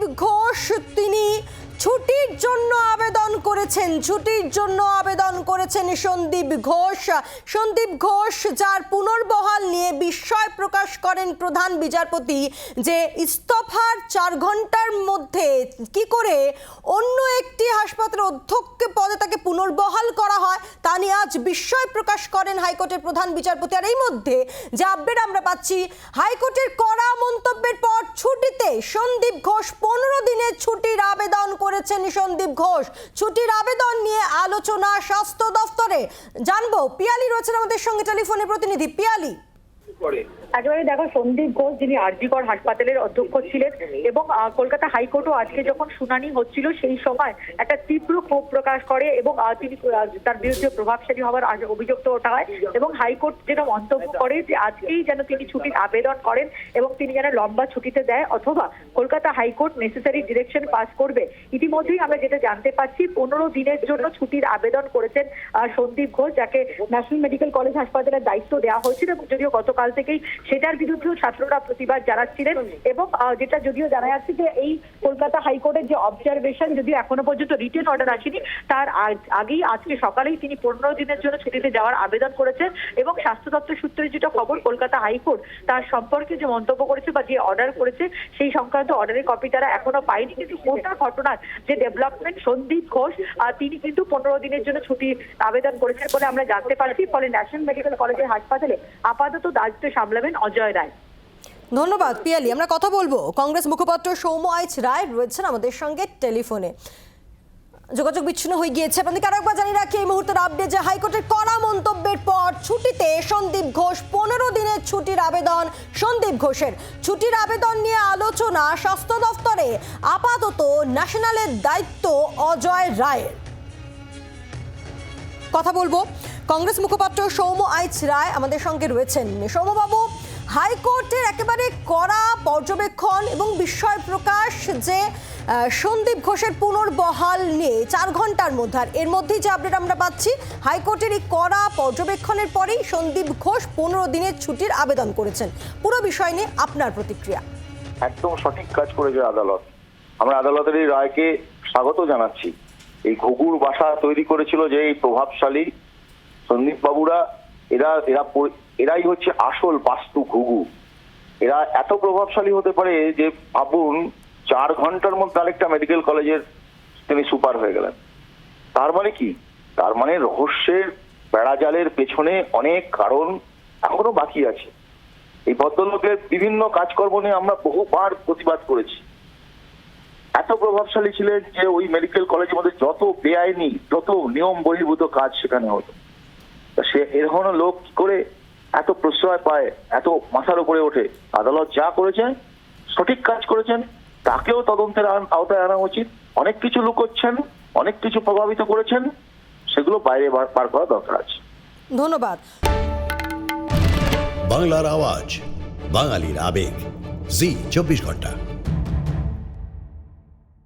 সন্দীপ ঘোষ, তিনি ছুটির জন্য আবেদন করেছেন, ছুটির জন্য আবেদন করেছেন সন্দীপ ঘোষ। সন্দীপ ঘোষ যার পুনর্বহাল নিয়ে বিস্ময় প্রকাশ করেন প্রধান বিচারপতি যে ইস্তফার চার ঘণ্টার মধ্যে কি করে অন্য একটি হাসপাতালের অধ্যক্ষ পদে তাকে পুনর্বহাল করা হয় তা নিয়ে আজ বিস্ময় প্রকাশ করেন হাইকোর্টের প্রধান বিচারপতি। আর এই মধ্যে যে আপডেট আমরা পাচ্ছি, হাইকোর্টের কড়া মন্তব্যের পর ছুটিতে সন্দীপ ঘোষ পনেরো দিনের ছুটির আবেদন করেছেন সন্দীপ ঘোষ। ছুটির আবেদন নিয়ে আলোচনা, স্বাস্থ্য দফতরে। জানব, পিয়ালি রয়েছেন আমাদের সঙ্গে টেলিফোনে প্রতিনিধি। পিয়ালি। একেবারে দেখো সন্দীপ ঘোষ যিনি আরজিকর হাসপাতালের অধ্যক্ষ ছিলেন এবং কলকাতা হাইকোর্টও আজকে যখন শুনানি হচ্ছিল সেই সময় একটা তীব্র ক্ষোভ প্রকাশ করে এবং তিনি তার বিরুদ্ধে প্রভাবশালী হওয়ার আজ- অভিযুক্ত ওঠা হয় এবং হাইকোর্ট যেটা মন্তব্য করে যে আজকেই যেন তিনি ছুটির আবেদন করেন এবং তিনি যেন লম্বা ছুটিতে দেয় অথবা Kolkata high court necessary direction pass করবে। ইতিমধ্যেই আমরা যেটা জানতে পারছি, পনেরো দিনের জন্য ছুটির আবেদন করেছেন সন্দীপ ঘোষ, যাকে ন্যাশনাল মেডিকেল কলেজ হাসপাতালের দায়িত্ব দেওয়া হয়েছিল এবং যদিও গতকাল থেকেই সেটার বিরুদ্ধেও ছাত্ররা প্রতিবাদ জানাচ্ছিলেন এবং যেটা যদিও জানা যাচ্ছে যে এই কলকাতা হাইকোর্টের যে অবজারভেশন যদিও এখনও পর্যন্ত রিটেন অর্ডার আসেনি, তার আগেই আজকে সকালেই তিনি পনেরো দিনের জন্য ছুটিতে যাওয়ার আবেদন করেছেন এবং স্বাস্থ্য দপ্তর সূত্রে যেটা খবর, কলকাতা হাইকোর্ট তার সম্পর্কে যে মন্তব্য করেছে বা যে অর্ডার করেছে, সেই সংক্রান্ত অর্ডারের কপি তারা এখনও পায়নি। কিন্তু গোটা ঘটনার যে ডেভেলপমেন্ট সন্দীপ ঘোষ তিনি কিন্তু পনেরো দিনের জন্য ছুটি আবেদন করেছেন বলে আমরা জানতে পারছি। ফলে ন্যাশনাল মেডিকেল কলেজের হাসপাতালে আপাতত দায়িত্ব সামলাবেন অজয় রায়। ধন্যবাদ, পিয়ালি। আমরা কথা বলব কংগ্রেস মুখপাত্র সৌম্য আইচ রায় রয়েছেন আমাদের সঙ্গে টেলিফোনে। যোগাযোগ বিচ্ছিন্ন হয়ে গিয়েছে। আপনাদেরকে একবার জানিয়ে রাখি, এই মুহূর্তের আপডেট যে হাইকোর্টের কড়া মন্তব্যের পর ছুটিতে সন্দীপ ঘোষ পনেরো দিনের ছুটির আবেদন। সন্দীপ ঘোষের ছুটির আবেদন নিয়ে আলোচনা স্বাস্থ্য দফতরে, আপাতত ন্যাশনালের দায়িত্ব অজয় রায়ের। কথা বলব। কংগ্রেস মুখপাত্র সৌম্য আইচ রায় আমাদের সঙ্গে রয়েছেন। সৌম্যবাবু, হাইকোর্টের একেবারে কড়া পর্যবেক্ষণ এবং বিস্ময় প্রকাশ যে সন্দীপ ঘোষের পুনর্বহাল নিয়ে চার ঘণ্টার মধ্যে, আর এর মধ্যেই যে আপডেট আমরা পাচ্ছি, হাইকোর্টের এই কড়া পর্যবেক্ষণের পরেই সন্দীপ ঘোষ পনেরো দিনের ছুটির আবেদন করেছেন। পুরো বিষয় নিয়ে আপনার প্রতিক্রিয়া। একদম সঠিক কাজ করেছে আদালত। আমরা আদালতের এই রায়কে স্বাগত জানাচ্ছি। এই ঘুঘুর বাসা তৈরি করেছিল যে এই প্রভাবশালী সন্দীপ বাবুরা, এরা এরা এরাই হচ্ছে আসল বাস্তু ঘুঘু। এরা এত প্রভাবশালী হতে পারে যে ভাবুন, চার ঘণ্টার মধ্যে আরেকটা মেডিকেল কলেজের তিনি সুপার হয়ে গেলেন। তার মানে কি? তার মানে রহস্যের বেড়াজালের পেছনে অনেক কারণ এখনও বাকি আছে। এই ভদ্রলোকের বিভিন্ন কাজকর্ম নিয়ে আমরা বহুবার প্রতিবাদ করেছি। এত প্রভাবশালী ছিলেন যে ওই মেডিকেল কলেজের মধ্যে যত বেআইনি, যত নিয়ম বহির্ভূত কাজ সেখানে হতো। সে এ ধরনের লোক কি করে এত প্রশ্রয় পায় এত মাথার উপরে ওঠে? আদালত যা করেছেন সঠিক কাজ করেছেন তাকেও তদন্তের আওতায় আনা উচিত। অনেক কিছু লুকোচ্ছেন অনেক কিছু প্রভাবিত করেছেন সেগুলো বাইরে বার বার করা দরকার আছে। ধন্যবাদ। বাংলার আওয়াজ বাঙালির আবেগ। জি চব্বিশ ঘণ্টা।